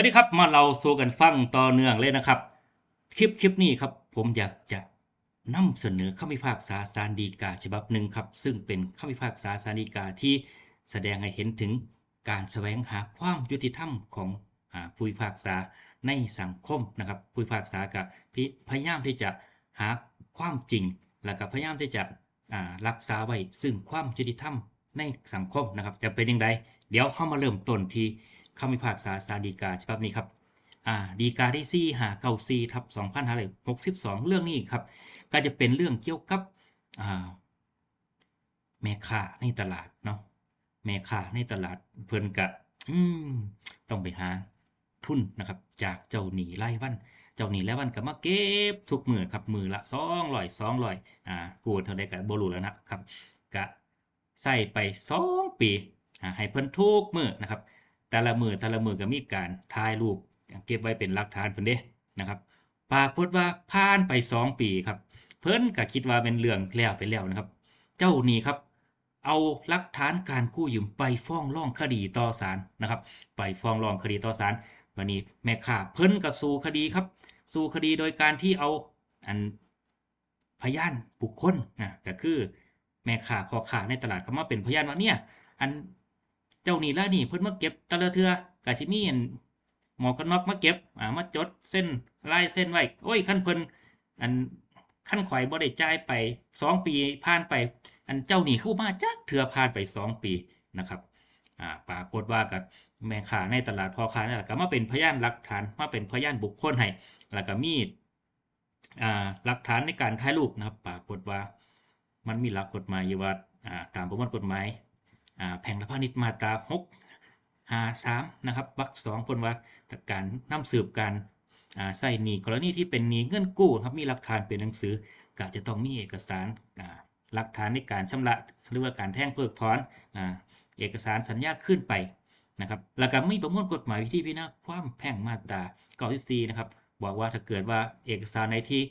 วัสดีครับมาเราสู่กันฟังต่อเนื่องเลยนะครับ คลิปคลิปนี้ครับ ผมอยากจะนำเสนอคำพิพากษาสารดีกาฉบับหนึ่งครับ ซึ่งเป็นคำพิพากษาสารดีกาที่แสดงให้เห็นถึงการแสวงหาความยุติธรรมของอผู้พิพากษาในสังคมนะครับผู้พิพากษากับพยายามที่จะหาความจริง แล้วก็พยายามที่จะรักษาไว้ซึ่งความยุติธรรมในสังคมนะครับจะเป็นยังไงเดี๋ยวเข้ามาเริ่มต้นที่ คำพิพากษาสารดีกาฉบับนี้ครับอ่าดีกาที่ซี่หาเก้าซีทับสองพันห้าร้อยหกสิบสองเรื่องนี้ครับ ก็จะเป็นเรื่องเกี่ยวกับอ่าแม่ค้าในตลาดเนาะแม่ค้าในตลาดเพิ่นกะอืมต้องไปหาทุนนะครับ จากเจ้าหนี้รายวัน เจ้าหนี้รายวันก็มาเก็บทุกมือครับมือละสองร้อยสองร้อยอ่ากูเท่าใดก็บ่รู้แล้วนะครับกะใส่ไปสองปีอ่าให้เพิ่นทุกมือนะครับ แต่ละมือแต่ละมือก็มีการถ่ายรูปเก็บไว้เป็นหลักฐานเพิ่นเด้นะครับปรากฏว่าผ่านไป 2 ปีครับ เพิ่นก็คิดว่าเป็นเรื่องแล้วไปแล้วนะครับ เจ้าหนี้ครับ เอาหลักฐานการกู้ยืมไปฟ้องร้องคดีต่อศาลนะครับ ไปฟ้องร้องคดีต่อศาลวันนี้แม่ค้าเพิ่นก็สู้คดีครับ สู้คดีโดยการที่เอาอันพยานบุคคลนะก็คือแม่ค้าพ่อค้าในตลาดเขามาเป็นพยานว่าเนี่ยอัน จ้านี่ละนี่เพิ่นมาเก็บตะละเทือกะสิมีอันหมอกันน็อกมาเก็บอ่ามาจดเส้นลายเส้นไว้โอ้ยคันเพิ่นอันคันข่อยบ่ได้จ่ายไป2ปีผ่านไป อันเจ้านี่คือมาจักเทือผ่านไป2ปีนะครับอ่าปรากฏว่ากับแม่ค้าในตลาดพ่อค้านี่แหละก็มาเป็นพยานหลักฐานมาเป็นพยานบุคคลให้แล้วก็มีอ่าหลักฐานในการถ่ายรูปนะครับปรากฏว่ามันมีหลักกฎหมายอยู่ว่าอ่าตามประมวลกฎหมาย แพ่งละพาณิชย์มาตรา6 5 3นะครับวรรคสองพนว่าการนำสืบการใส่หนีกรณีที่เป็นหนีเงินกู้ครับมีหลักฐานเป็นหนังสือก็จะต้องมีเอกสารหลักฐานในการชำระหรือว่าการแท่งเพิกถอนอเอกสารสัญญาขึ้นไปนะครับแล้วก็มีประมวลกฎหมายวิธีพิจารณาความแพ่งมาตรา94นะครับบอกว่าถ้าเกิดว่าเอกสารในที่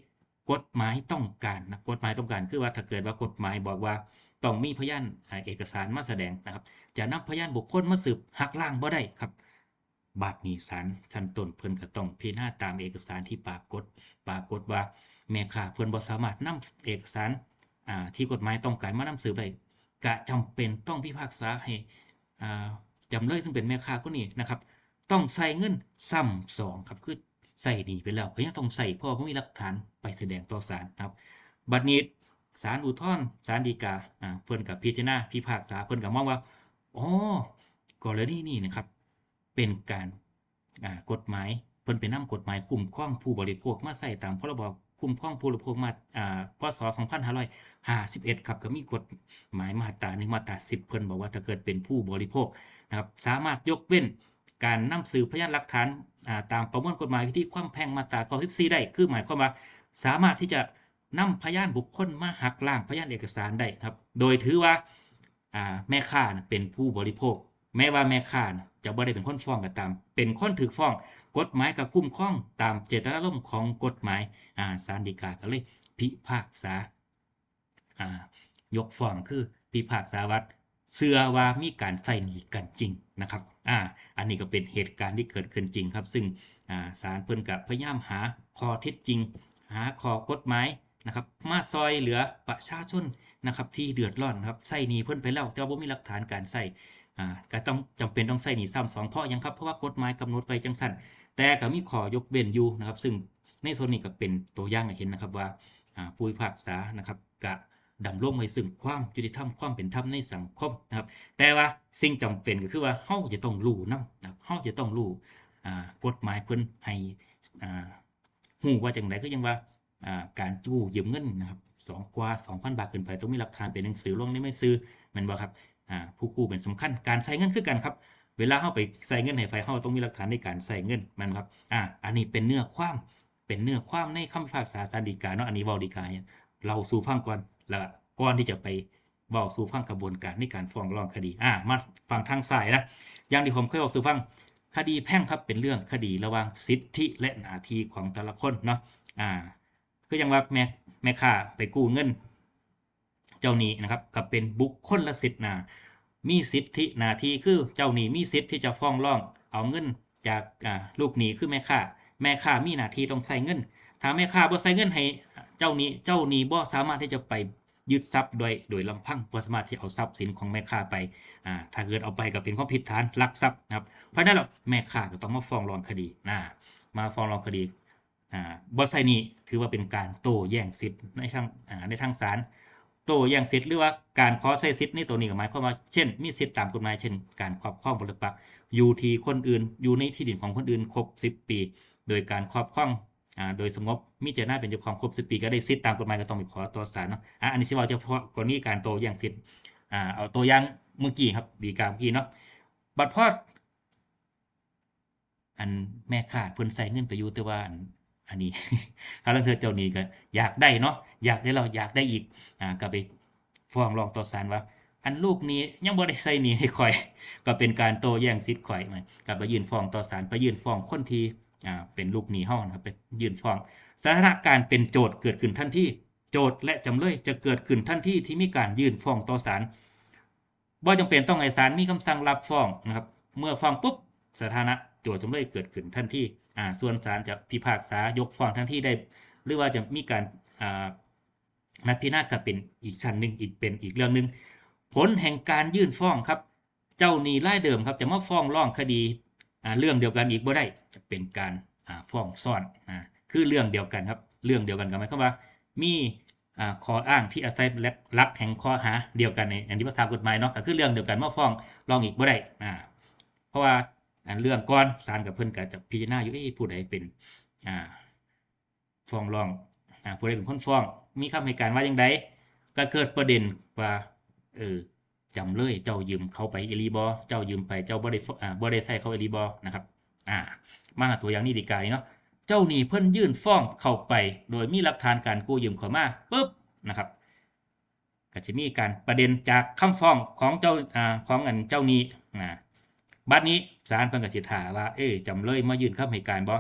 กฎหมายต้องการนะกฎหมายต้องการคือว่าถ้าเกิดว่ากฎหมายบอกว่า ต้องมีพยานเอกสารมาแสดงนะครับ จะนำพยานบุคคลมาสืบหักล้างบ่ได้ครับบาดนี้ศาลชั้นต้นเพิ่นก็ต้องพิจารณาตามเอกสารที่ปรากฏ ปรากฏว่าแม่ค้าเพิ่นบ่สามารถนำเอกสารอ่าที่กฎหมายต้องการมานำสืบได้ก็จำเป็นต้องพิพากษาให้อ่าจำเลยซึ่งเป็นแม่ค้าคนนี้นะครับ ต้องใส่เงินซ้ำสองครับคือใส่หนีไปแล้วก็ยังต้องใส่เพราะว่าบ่มีหลักฐานไปแสดงต่อศาลครับ บัดนี้ ศาลอุทธรณ์ศาลฎีกาอ่าเพิ่อนกับพิจารณาพิพากษาเพิ่อนก็มองว่าอ๋อกรณีนี้นะครับ เป็นการอ่ากฎหมายเพิ่อนไปนำกฎหมายคุ้มครองผู้บริโภคมาใส่ตามพรบคุ้มครองผู้บริโภคมาอ่าพศ2551ครับก็มีกฎหมายมาตรา1มาตรา10เพิ่นบอกว่าถ้าเกิดเป็นผู้บริโภคนะครับสามารถยกเว้นการนำสืบพยานหลักฐานอ่าตามประมวลกฎหมายวิธีความแพ่งมาตรา94ได้ คือหมายความว่าสามารถที่จะ นำพยานบุคคลมาหักล้างพยานเอกสารได้ครับ โดยถือว่าอ่าแม่ค้านะเป็นผู้บริโภค แม้ว่าแม่ค้านะจะบ่ได้เป็นคนฟ้องก็ตาม เป็นคนถูกฟ้อง กฎหมายก็คุ้มครองตามเจตนารมณ์ของกฎหมายอ่าศาลฎีกาก็เลยพิพากษาอ่ายกฟ้องคือพิพากษาว่าเชื่อว่ามีการใส่หนีกันจริงนะครับ อ่า อันนี้ก็เป็นเหตุการณ์ที่เกิดขึ้นจริงครับ ซึ่งอ่าศาลเพิ่นก็พยายามหาข้อเท็จจริง หาข้อกฎหมาย นะครับมาซอยเหลือประชาชนนะครับที่เดือดร้อนครับใส่หนีเพิ่นไปแล้วแต่ว่าบ่มีหลักฐานการใส่อ่าก็ต้องจำเป็นต้องใส่หนีซ้ำสองเพราะยังครับเพราะว่ากฎหมายกำหนดไว้จังซั่นแต่ก็มีข้อยกเว้นอยู่นะครับ ซึ่งในโซนนี้ก็เป็นตัวอย่างเห็นนะครับว่าผู้พิพากษานะครับก็ดำรงไว้ซึ่งความยุติธรรมความเป็นธรรมในสังคมนะครับ แต่ว่าสิ่งจำเป็นก็คือว่าเฮาจะต้องรู้นํนะครับเฮาจะต้องรู้อ่กฎหมายเพิ่นให้หูว่าจังไดก็ยังว่า การกู้ยืมเงินนะครับสองกว่า 2,000 บาทขึ้นไปต้องมีหลักฐานเป็นหนังสือลงในไม่ซื้อม่นบ่ครับผู้กู้เป็นสำคัญการใช้เงินคือกันครับ เวลาเฮาไปใส่เงินให้ไผเฮาต้องมีหลักฐานในการใส่เงินม่นครับอ่าอันนี้เป็นเนื้อความเป็นเนื้อความในคำพิพากษาศาลฎีกาเนาะอันนี้เว้าฎีกาเนี่ยเราสู่ฟังก่อนแล้วก่อนที่จะไปเว้าสู่ฟังกระบวนการในการฟ้องร้องคดี อ่า มาฟังทางซ้ายนะ อย่างที่ผมเคยเว้าสู่ฟัง คดีแพ่งครับเป็นเรื่องคดีระหว่างสิทธิและหน้าที่ของแต่ละคนเนาะ อ่า ก็ยังว่าแม่แม่ค้าไปกู้เงิน เจ้าหนี้นะครับก็เป็นบุคคลละสิทธิ์นะมีสิทธิหน้าที่คือเจ้าหนี้มีสิทธิ์ที่จะฟ้องร้อง เอาเงินจากลูกหนี้คือแม่ค้าแม่ค้ามีหน้าที่ต้องใช้เงิน ถ้าแม่ค้าบ่ใช้เงินให้เจ้าหนี้เจ้าหนี้บ่สามารถที่จะไปยึดทรัพย์โดยโดยลำพังบ่สามารถที่เอาทรัพย์สินของแม่ค้าไปอ่าถ้าเกิดเอาไปก็เป็นความผิดฐานลักทรัพย์นะครับเพราะนั้นแล้วแม่ค้าก็ต้องมาฟ้องร้องคดีนะมาฟ้องร้องคดี อ่าบ่ใช้หนี้ถือว่าเป็นการโต้แย้งสิทธิ์ในทางในทางศาลโต้แย้งสิทธิ์หรือว่าการขอใช้สิทธิ์ในตัวนี้ก็หมายความว่าเช่น มีสิทธิ์ตามกฎหมายเช่น การครอบครองปรปักษ์อยู่ที่คนอื่น อยู่ในที่ดินของคนอื่นครบ 10 ปี โดยการครอบครองโดยสงบมีเจตนาเป็นเจ้าของครบ10ปีก็ได้สิทธิ์ตามกฎหมายก็ต้องไปขอต่อศาลเนาะอันนี้สิว่าเฉพาะกรณีการโต้แย้งสิทธิ์เอาตัวอย่างเมื่อกี้ครับดีกาเมื่อกี้เนาะบัดพอดอันแม่ค้าเพิ่นใส่เงินไปอยู่แต่ว่า อันอันนี้ถ้าลังเทือเจ้าหนี้ก็อยากได้เนาะอยากได้เราอยากได้อีกอ่าก็ไปฟ้องร้องต่อศาลว่า อันลูกนี้ยังบ่ได้ใส่หนี้ให้ข่อย ก็เป็นการโต้แย้งสิทธิ์ข่อยมันก็ไปยื่นฟ้องต่อศาลไปยื่นฟ้องคนที่อ่าเป็นลูกหนี้เฮานะครับไปยื่นฟ้องสถานการณ์เป็นโจทย์เกิดขึ้นทันทีโจทย์และจำเลยจะเกิดขึ้นทันทีที่มีการยื่นฟ้องต่อศาลบ่จำเป็นต้องให้ศาลมีคำสั่งรับฟ้องนะครับ เมื่อฟ้องปุ๊บสถานะโจทย์จำเลยเกิดขึ้นทันที อ่าส่วนศาลจะพิพากษายกฟ้องทันทีได้ หรือว่าจะมีการอ่านัดพิจารณาก็เป็นอีกชั้นหนึ่งอีกเป็นอีกเรื่องหนึ่งผลแห่งการยื่นฟ้องครับ เจ้าหนี้รายเดิมครับจะมาฟ้องร้องคดีเรื่องเดียวกันอีกบ่ได้จะเป็นการฟ้องซ้อนคือเรื่องเดียวกันครับ เรื่องเดียวกันก็หมายความว่า มีข้ออ้างที่อาศัยหลักแห่งข้อหาเดียวกันในอันที่ภาษากฎหมายเนาะก็คือเรื่องเดียวกันมาฟ้องร้องอีกบ่ได้เพราะว่า อันเรื่องก่อนศาลกับเพิ่นก็จะพิจารณาอยู่เอ้ผู้ใดเป็นอ่าฟ้องร้องอ่าผู้ใดเป็นคนฟ้อง มีคำให้การว่าจังไดก็เกิดประเด็นว่าเออจำเลยเจ้ายืมเขาไปอีลีบอเจ้ายืมไปเจ้าบ่ได้อ่าบ่ได้ใส่เขาอีลีบอนะครับอ่ามาตัวอย่างนี้ดีกาเนาะเจ้าหนี้เพิ่นยื่นฟ้องเข้าไป โดยมีหลักฐานการกู้ยืมเข้ามาปุ๊บนะครับก็จะมีการประเด็นจากคำฟ้องของเจ้าอ่าของอันเจ้าหนี้นะ บัดนี้ศาลเพิ่นก็สิถามว่าเอ๊ะจำเลยมายื่นคำให้การบ่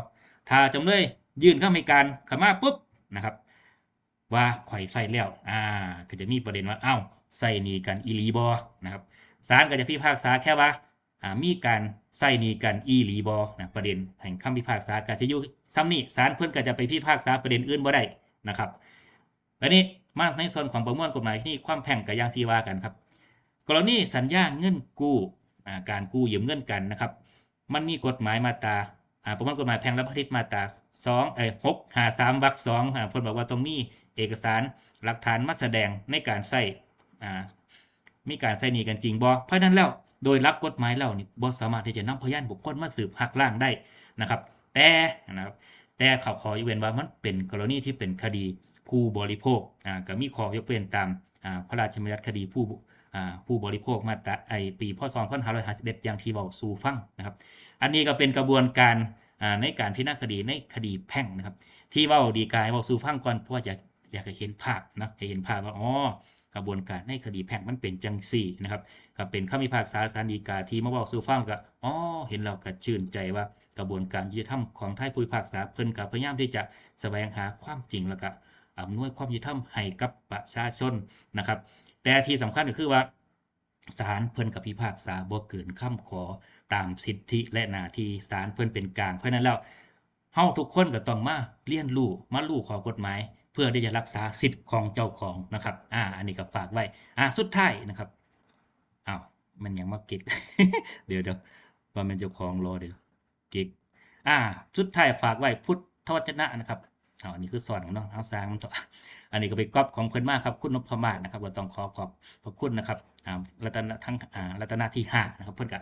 ถ้าจำเลยยื่นคำให้การขมาปุ๊บนะครับ ว่าข่อยใส่แล้ว อ่า ก็จะมีประเด็นว่าเอ้าใส่หนีกันอีลีบอนะครับศาลก็จะพิพากษาแค่ว่าอ่ามีการใส่หนีกันอีลีบอนะประเด็นแห่งคำพิพากษาก็จะอยู่ซ้ำนี่ศาลเพิ่นก็จะไปพิพากษาประเด็นอื่นบ่ได้นะครับและนี้มาในส่วนของประมวลกฎหมายที่ความแพ่งกับย่างที่ว่ากันครับ กรณีสัญญาเงินกู้ การกู้ยืมเงินกันนะครับ มันมีกฎหมายมาตราอาประมวลกฎหมายแพ่งและพาณิชย์มาตราสองเอ้หกหาสามวรรคสองอาเพิ่นบอกว่าต้องมีเอกสารหลักฐานมาแสดงในการใส่อ่ามีการใส่หนีกันจริงบ่เพราะนั้นแล้วโดยหลักกฎหมายแล้วนี่บ่สามารถที่จะนำพยานบุคคลมาสืบหักล้างได้นะครับ แต่นะครับแต่เขาขอยกเว้นว่ามันเป็นกรณีที่เป็นคดีผู้บริโภคอ่าก็มีข้อยกเว้นตามอ่าพระราชบัญญัติคดีผู้ ผู้บริโภคมาตราไอปีพศ2551อย่างที่เว้าสู่ฟังนะครับ อันนี้ก็เป็นกระบวนการในการพิจารณาคดีในคดีแพ่งนะครับ ที่เว้าดีกายเว้าสู่ฟังก่อนเพราะว่าอยากอยากเห็นภาพนะให้เห็นภาพว่าอ๋อกระบวนการในคดีแพ่งมันเป็นจังซี่นะครับก็เป็นคำพิพากษาศาลฎีกาที่มาเว้าสู่ฟังก็อ๋อเห็นแล้วก็ชื่นใจว่ากระบวนการยุติธรรมของไทยผู้พิพากษาเพิ่นก็พยายามที่จะแสวงหาความจริงแล้วก็อำนวยความยุติธรรมให้กับประชาชนนะครับ แต่ที่สำคัญก็คือว่าศาลเพิ่นกับพิพากษาบ่เกินคำขอตามสิทธิและหน้าที่ศาลเพิ่นเป็นกลาง เพราะนั้นแล้วเฮาทุกคนก็ต้องมาเรียนรู้มารู้ข้อกฎหมาย เพื่อที่จะรักษาสิทธิ์ของเจ้าของนะครับ อ่า อันนี้ก็ฝากไว้ อ่าสุดท้ายนะครับอ้าวมันยังมาเก็กเดี๋ยวเดี๋ยวว่ามันเจ้าของรอเดี๋ยวเก็กอ่า สุดท้ายฝากไว้พุทธวจนะนะครับ อ้าวอันนี้คือสอนของเนาะเอาสร้างมันต่ออันนี้ก็ไปก๊อปของเพิ่นมากครับ คุณนพมาศนะครับก็ต้องขอขอบพระคุณนะครับอ่ารัตนทั้งอ่ารัตนที่ห้านะครับเพิ่นก็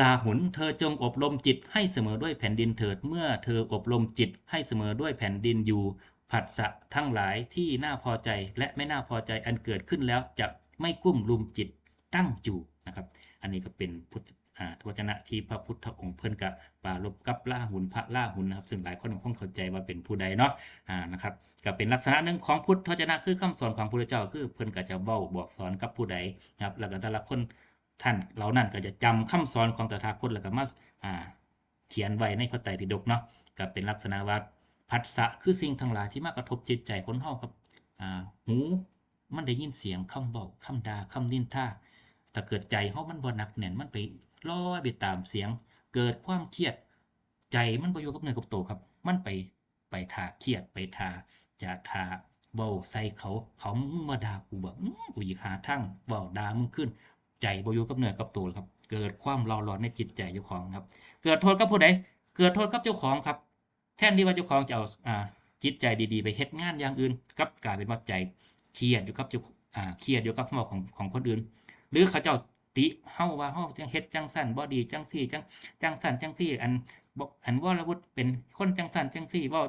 ลาหุนเธอจงอบรมจิตให้เสมอด้วยแผ่นดินเถิดเมื่อเธออบรมจิตให้เสมอด้วยแผ่นดินอยู่ ผัสสะทั้งหลายที่น่าพอใจและไม่น่าพอใจอันเกิดขึ้นแล้วจะไม่กุ้มลุมจิตตั้งอยู่นะครับ อันนี้ก็เป็นพุทธ อ่าทวจนะที่พระพุทธองค์เพิ่นกับปารบกับล่าหุนพระล่าหุนนะครับ ซึ่งหลายคนคงเข้าใจว่าเป็นผู้ใดเนาะอ่านะครับก็เป็นลักษณะหนึ่งของพุทธวจนะคือคำสอนของพระเจ้าคือเพิ่นก็จะเว้าบอกสอนกับผู้ใดนะครับแล้วก็แต่ละคนท่านเหล่านั้นก็จะจำคำสอนของตถาคตแล้วก็มาอ่าเขียนไว้ในพระไตรปิฎกเนาะก็เป็นลักษณะว่าผัสสะคือสิ่งทั้งหลายที่มากระทบจิตใจคนเฮาครับอ่าหูมันได้ยินเสียงคำเว้าคำด่าคำนินทาถ้าเกิดใจเฮามันบ่หนักแน่นมันไป ลอยไปตามเสียง เกิดความเครียด ใจมันบ่อยู่กับเนื้อกับตัวครับ มันไปไปทาเครียดไปทาจะทาเว้าใส่เขาเขามึงมาด่ากูแบบกูอยากหาทางเว้าด่ามึงขึ้น ใจบ่อยู่กับเนื้อกับตัวครับ เกิดความร้าร้อนในจิตใจเจ้าของครับ เกิดโทษกับผู้ใดเกิดโทษกับเจ้าของครับ แทนที่ว่าเจ้าของจะเอาอ่าจิตใจดีๆ ไปเฮ็ดงานอย่างอื่นกับกลายเป็นว่าใจเครียดอยู่กับเจ้าอ่าเครียดอยู่กับคำบอกของของคนอื่น หรือเขาเจ้า ติเฮาว่าเฮาจังเฮ็ดจังซั่นบ่ดีจังซี่จังจังซั่นจังซี่ อันบ่อันวรวุฒิเป็นคนจังซั่นจังซี่เว้า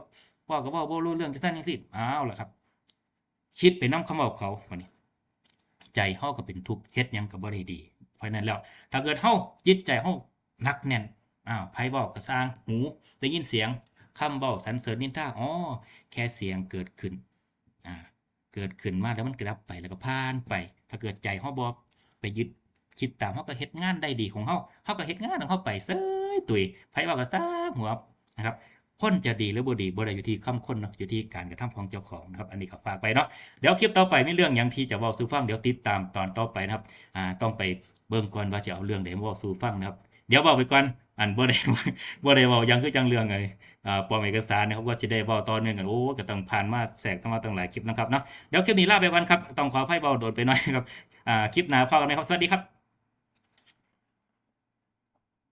เว้าก็เว้าบ่รู้เรื่องจังซั่นจังซี่อ้าวล่ะครับ คิดไปนำคำเว้าเขาบัดนี้ ใจเฮาก็เป็นทุกข์เฮ็ดหยังก็บ่ได้ดี เพราะนั้นแล้ว ถ้าเกิดเฮาจิตใจเฮาหนักแน่นอ้าวไผเว้าก็สร้างหูได้ยินเสียงคำเว้าสรรเสริญนินทาอ๋อแค่เสียงเกิดขึ้นอ่าเกิดขึ้นมาแล้วมันก็ดับไปแล้วก็ผ่านไป ถ้าเกิดใจเฮาบ่ไปยึด คิดตามเฮาก็เฮ็ดงานได้ดีของเฮาเฮาก็เฮ็ดงานของเฮาไปเสยตุยไผว่าก็ซาหัวนะครับคนจะดีหรือบ่ดีบ่ได้อยู่ที่คำคนเนาะอยู่ที่การกระทำของเจ้าของนะครับ อันนี้ก็ฝากไปเนาะเดี๋ยวคลิปต่อไปมีเรื่องหยังที่จะเว้าสู่ฟังเดี๋ยวติดตามตอนต่อไปนะครับอ่าต้องไปเบิ่งก่อนว่าจะเอาเรื่องใดมาเว้าสู่ฟังนะครับเดี๋ยวเว้าไปก่อนอันบ่ได้บ่ได้เว้ายังคือจังเรื่องไอ้อ่าปลอมเอกสารนะครับว่าสิได้เว้าต่อเนื่องกันโอ้ก็ต้องผ่านมาแทรกต้องมาตั้งหลายคลิปนะครับเนาะเดี๋ยวคลิปนี้ลาไปก่อนครับต้องขออภัยเว้าโดนไปหน่อยครับอ่าคลิปหน้าพบกันใหม่ครับสวัสดีครับ